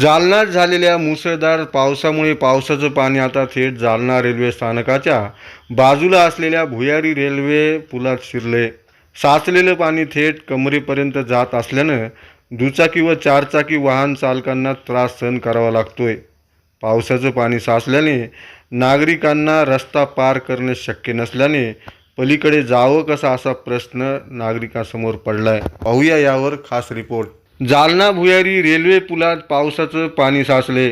जालन्यात झालेल्या मुसळधार पावसामुळे पावसाचं पाणी आता थेट जालना रेल्वे स्थानकाच्या बाजूला असलेल्या भुयारी रेल्वे पुलात शिरले. साचलेलं पाणी थेट कमरेपर्यंत जात असल्यानं दुचाकी व चारचाकी वाहन चालकांना त्रास सहन करावा लागतोय. पावसाचं पाणी साचल्याने नागरिकांना रस्ता पार करणे शक्य नसल्याने पलीकडे जावं कसा असा प्रश्न नागरिकांसमोर पडला आहे पाहूया यावर खास रिपोर्ट. जालना भुयारी रेल्वे पुलात पावसाचं पाणी साचले.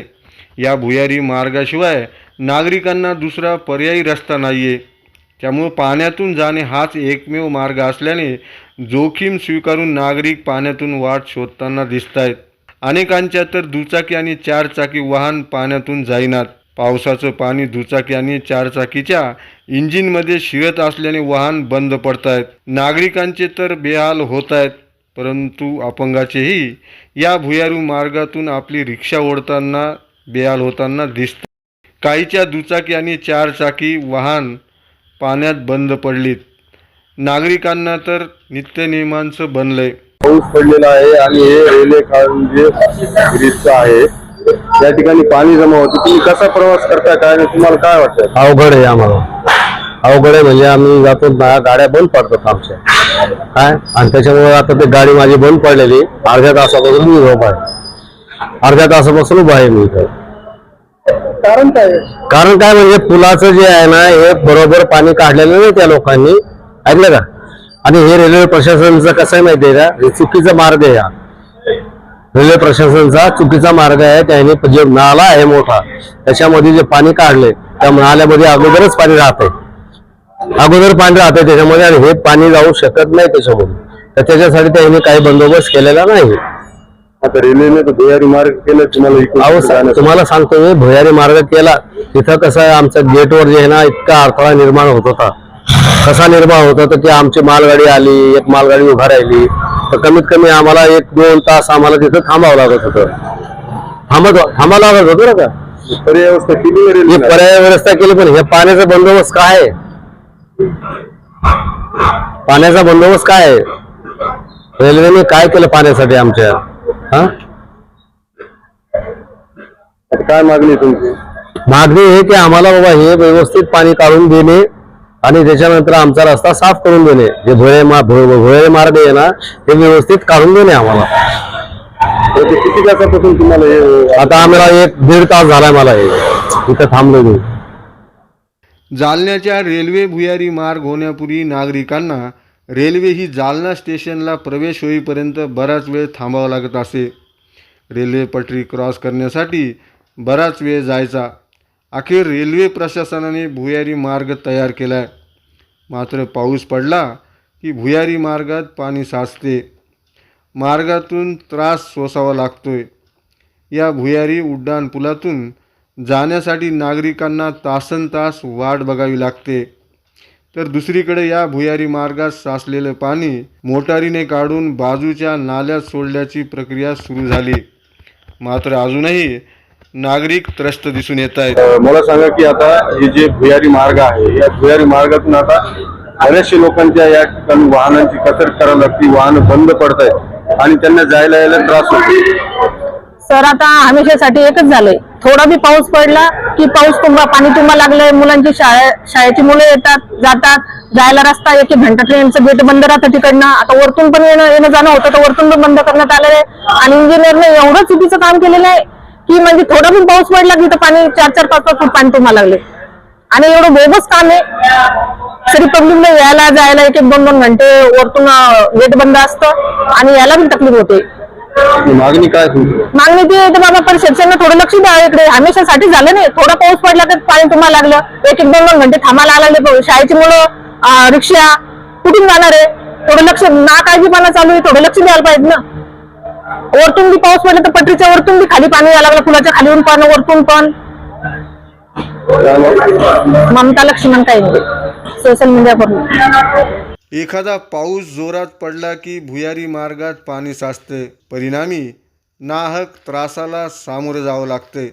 या भुयारी मार्गाशिवाय नागरिकांना दुसरा पर्यायी रस्ता नाही आहे त्यामुळं पाण्यातून जाणे हाच एकमेव मार्ग असल्याने जोखीम स्वीकारून नागरिक पाण्यातून वाट शोधताना दिसत आहेत अनेकांच्या तर दुचाकी आणि चारचाकी वाहन पाण्यातून जाईनात. पावसाचं पाणी दुचाकी आणि चारचाकीच्या इंजिनमध्ये शिरत असल्याने वाहन बंद पडत आहेत नागरिकांचे तर बेहाल होत आहेत परंतु अपंगाचेही या भुयारू मार्गातून आपली रिक्षा ओढताना बेहाल होताना दिसत. काहीच्या दुचाकी आणि चारचाकी वाहन पाण्यात बंद पडलीत. नागरिकांना तर नित्यनियमांचं बनलंय. पाऊस पडलेला आहे आणि हे रेल्वे जे ब्रिजचं आहे त्या ठिकाणी पाणी जमा होते. तुम्ही कसा प्रवास करता? काय तुम्हाला काय वाटतं? अवघड आहे आम्हाला. अवघड आहे म्हणजे आम्ही जातो गाड्या बंद पडतात आमच्या. काय? आणि त्याच्यामुळे आता ते गाडी माझी बंद पडलेली. अर्ध्या तासापासून मी झोप आहे. अर्ध्या तासापासून उभा आहे मी इथं. कारण काय? कारण काय म्हणजे पुलाचं जे आहे ना हे बरोबर पाणी काढलेलं नाही त्या लोकांनी. ऐकलं का? आणि हे रेल्वे प्रशासनाचं कसं आहे माहितीये का? हे चुकीचा मार्ग आहे हा. रेल्वे प्रशासनाचा चुकीचा मार्ग आहे. त्याने जे नाला आहे मोठा त्याच्यामध्ये जे पाणी काढले त्या नाल्यामध्ये अगोदरच पाणी राहतंय अगोदर पाणी राहतंय त्याच्यामध्ये आणि हे पाणी जाऊ शकत नाही त्याच्यामध्ये तर त्याच्यासाठी त्यांनी काही बंदोबस्त केलेला नाही. आता रेल्वेने तर भुयारी मार्ग केलं तुम्हाला इकडून अहो सा- जाण्यासाठी. तुम्हाला सांगतो मी भुयारी मार्ग केला. तिथं कसं आहे आमच्या गेटवर जे आहे ना इतका अडथळा निर्माण होत होता. कसा निर्माण होत होता की आमची मालगाडी आली एक मालगाडी उभा राहिली. तर कमीत कमी आम्हाला एक दोन तास आम्हाला तिथं थांबावं लागत होतं. थांबत थांबावं लागत होतं ना का? पर्याय व्यवस्था केली आहे ही रेल्वेने पर्याय व्यवस्था केली पण हे पाण्याचा बंदोबस्त काय आहे? पाण्याचा बंदोबस्त काय आहे? रेल्वेने काय केलं पाण्यासाठी आमच्या? हा? काय मागणी तुमची? मागणी आहे की आम्हाला बाबा हे व्यवस्थित पाणी काढून देणे आणि त्याच्यानंतर आमचा रस्ता साफ करून देणे. जे भुळे भुळे मार्ग आहे ना ते व्यवस्थित काढून देणे आम्हाला. किती तासापासून तुम्हाला हे आता आम्हाला एक दीड तास झालाय मला हे. इथं थांबलो मी. जालन्याच्या रेल्वे भुयारी मार्ग होण्यापूर्वी नागरिकांना रेल्वे ही जालना स्टेशनला प्रवेश होईपर्यंत बराच वेळ थांबावा लागत असे. रेल्वे पटरी क्रॉस करण्यासाठी बराच वेळ जायचा. अखेर रेल्वे प्रशासनाने भुयारी मार्ग तयार केला आहे मात्र पाऊस पडला की भुयारी मार्गात पाणी साचते. मार्गातून त्रास सोसावा लागतोय. या भुयारी उड्डाणपुलातून जाण्यासाठी नागरिकांना तासन तास वाट बघावी लागते. तर दुसरीकडे या भुयारी मार्गात साचलेलं पाणी मोटारीने काढून बाजूच्या नाल्यात सोडल्याची प्रक्रिया सुरू झाली. मात्र अजूनही नागरिक त्रस्त दिसून येत आहेत. मला सांगा की आता हे जे भुयारी मार्ग आहे या भुयारी मार्गातून आता बऱ्याचशा लोकांच्या या ठिकाणी वाहनांची कसरत करावी लागते वाहनं बंद पडत आहेत आणि त्यांना जायला यायला त्रास होतो. सर आता हमेशासाठी एकच झालंय. थोडा बी पाऊस पडला की पाऊस तुम्हा पाणी तुम्हाला लागलंय मुलांची शाळे शाळेची मुलं येतात जातात जायला रस्ता एक एक घंटा ट्रेनचं गेट बंद राहतं तिकडनं. आता वरतून पण येणं येणं जाणं होतं तर वरतून पण बंद करण्यात आलेलं आहे. आणि इंजिनियरने एवढं चुकीचं काम केलेलं आहे की म्हणजे थोडा पण पाऊस पडला की तर पाणी चार चार पाच पाच फूट पाणी तुम्हाला लागले. आणि एवढं बोगस काम आहे. तरी पब्लिकला यायला जायला एक एक दोन दोन घंटे वरतून गेट बंद असतं. आणि यायला पण तकलीफ होते. मागणी काय तुमची? मागणी ती आहे तर बाबा परिषदेनं थोडं लक्ष द्यावं इकडे. हमेशासाठी झालं नाही. थोडा पाऊस पडला तर पाणी तुम्हाला लागलं. एक एक दोन दोन घंटे थांबायला लागले. शाळेची मुलं अं, रिक्षा कुठून जाणार आहे? थोडं लक्ष ना काळजीपणा चालू आहे. थोडं लक्ष द्यायला पाहिजे ना. वरतून बी पाऊस पडला तर पटरीच्या वरतून बी खाली पाणी यायला लागलं. पुलाच्या खालीहून पण वरतून पण. ममता लक्ष्मण काही सोशल मीडियावरून. एखादा पाऊस जोरात पडला की भुयारी मार्गात पाणी साचते. परिणामी नाहक त्रासाला सामोरं जावं लागते.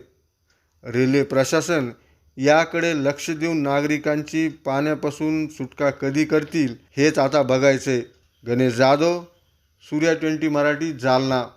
रेल्वे प्रशासन याकडे लक्ष देऊन नागरिकांची पाण्यापासून सुटका कधी करतील हेच आता बघायचे गणेश जाधव सूर्या ट्वेंटी मराठी जालना.